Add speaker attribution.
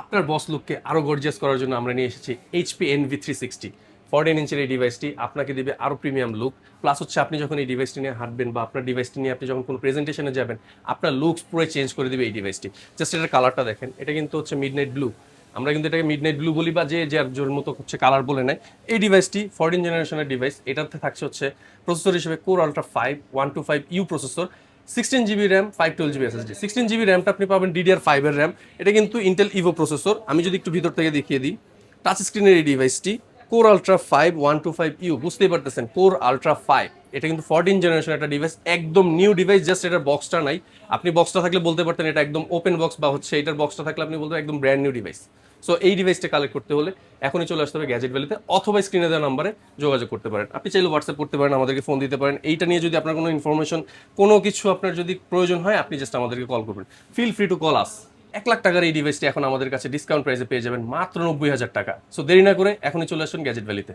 Speaker 1: আপনার বস লুককে আরও গর্জিয়াস করার জন্য আমরা নিয়ে এসেছি HP envy three sixty fourteen ইঞ্চের এই ডিভাইসটি আপনাকে দিবে আরও প্রিমিয়াম লুক প্লাস হচ্ছে আপনি যখন এই ডিভাইসটি নিয়ে হাঁটবেন বা আপনার ডিভাইসটি নিয়ে আপনি যখন কোনো প্রেজেন্টেশনে যাবেন, আপনার লুকস পুরো চেঞ্জ করে দেবে এই ডিভাইসটি জাস্ট এটার কালারটা দেখেন, এটা কিন্তু হচ্ছে মিড নাইট ব্লু আমরা কিন্তু এটাকে মিড নাইট ব্লু বলি বা যে যার জোর মতো হচ্ছে কালার বলে নেয়। এই ডিভাইসটি ফোরটিন জেনারেশনের ডিভাইস এটাতে থাকছে হচ্ছে প্রসেসর হিসেবে core ultra five one two five U processor sixteen GB RAM five twelve GB SSD sixteen GB র্যামটা আপনি পাবেন ডিডিআর ফাইভের র্যাম এটা কিন্তু ইন্টেল ইভো প্রসেসর আমি যদি একটু ভিতর থেকে দেখিয়ে দিই টাচ স্ক্রিনের এই ডিভাইসটি core ultra five one two five U বুঝতেই পারতেছেন কোর আলট্রা ফাইভ এটা কিন্তু ফোরটিন জেনারেশন একটা ডিভাইস একদম নিউ ডিভাইস জাস্ট এটার বক্সটা নাই। আপনি বক্সটা থাকলে বলতে পারতেন এটা একদম ওপেন বক্স বা হচ্ছে এটার বক্সটা থাকলে আপনি বলতেন একদম ব্র্যান্ড নিউ ডিভাইস সো এই ডিভাইসটা কালেক্ট করতে হলে এখনই চলে আসতে হবে গ্যাজেট ভ্যালিতে অথবা স্ক্রিনে দেওয়া নাম্বারে যোগাযোগ করতে পারেন। আপনি চাইলে হোয়াটসঅ্যাপ করতে পারেন, আমাদেরকে ফোন দিতে পারেন। এইটা নিয়ে যদি আপনার কোনো ইনফরমেশন কোনো কিছু আপনার যদি প্রয়োজন হয়, আপনি জাস্ট আমাদেরকে কল করবেন। Feel free to call us এক লাখ টাকার এই ডিভাইসটি এখন আমাদের কাছে ডিসকাউন্ট প্রাইসে পেয়ে যাবেন মাত্র নব্বই হাজার টাকা। সো দেরি না করে এখনই চলে আসুন গ্যাজেট ভ্যালিতে